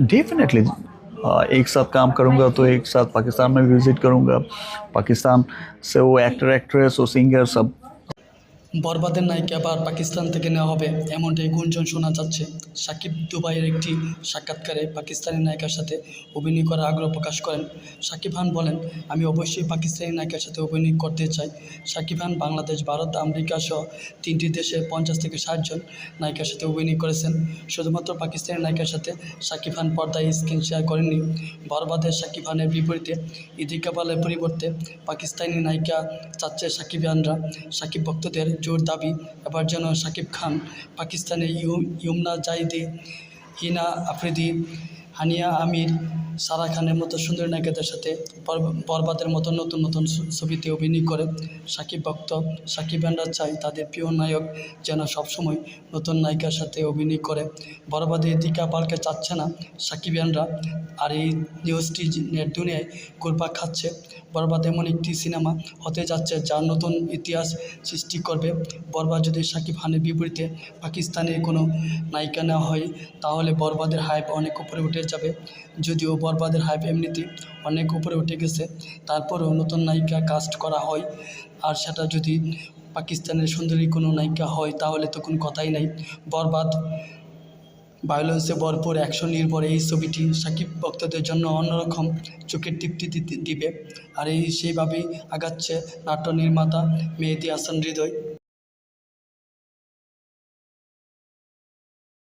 Definitely एक साथ काम करूँगा तो एक साथ पाकिस्तान में विज़िट करूँगा। पाकिस्तान से वो एक्टर एक्ट्रेस वो सिंगर सब বরবাদের নায়িকা আবার পাকিস্তান থেকে নেওয়া হবে, এমনটাই গুঞ্জন শোনা যাচ্ছে। সাকিব দুবাইয়ের একটি সাক্ষাৎকারে পাকিস্তানি নায়িকার সাথে অভিনয় করার আগ্রহ প্রকাশ করেন। সাকিব খান বলেন, আমি অবশ্যই পাকিস্তানি নায়িকার সাথে অভিনয় করতে চাই। সাকিব খান বাংলাদেশ, ভারত, আমেরিকা সহ তিনটি দেশের পঞ্চাশ থেকে ষাটজন নায়িকার সাথে অভিনয় করেছেন। শুধুমাত্র পাকিস্তানি নায়িকার সাথে সাকিব খান পর্দায় স্ক্রিন শেয়ার করেননি। বরবাদের সাকিব খানের বিপরীতে ইদি কাপালের পরিবর্তে পাকিস্তানি নায়িকা চাচ্ছে সাকিব খানরা সাকিব ভক্তদের জোর দাবি এবার যেন সাকিব খান পাকিস্তানের ইউ ইউমনা জাইদি হিনা আফ্রিদি হানিয়া আমির সারা খানের মতো সুন্দর নায়িকাদের সাথে বর- বরবাদের মতো নতুন নতুন ছবিতে অভিনয় করে সাকিব ভক্ত সাকিব খানরা চাই তাদের প্রিয় নায়ক যেন সবসময় নতুন নায়িকার সাথে অভিনয় করে। বরবাদে দীকা পালকে চাচ্ছে না সাকিব খানরা আর এই নিউজটি নেট দুনিয়ায় ঘুরপাক খাচ্ছে। বরবাদ এমন একটি সিনেমা হতে যাচ্ছে যার নতুন ইতিহাস সৃষ্টি করবে। বরবাদ যদি সাকিব খানের বিপরীতে পাকিস্তানের কোনো নায়িকা নেওয়া হয়, তাহলে বরবাদের হাইপ অনেক উপরে উঠে যাবে। যদিও বরবাদের হাইপ এমনিতে অনেক উপরে উঠে গেছে। তারপরেও নতুন নায়িকা কাস্ট করা হয়। আর সেটা যদি পাকিস্তানের সুন্দরী কোনো নায়িকা হয়, তাহলে তো কোনো কথাই নাই। বরবাদ ভায়োলেন্সে ভরপুর অ্যাকশন নির্ভর এই ছবিটি সাকিব ভক্তদের জন্য অন্যরকম চোখের তৃপ্তি দিবে। আর এই সেইভাবেই আগাচ্ছে নাট্য নির্মাতা মেহেদি হাসান হৃদয়।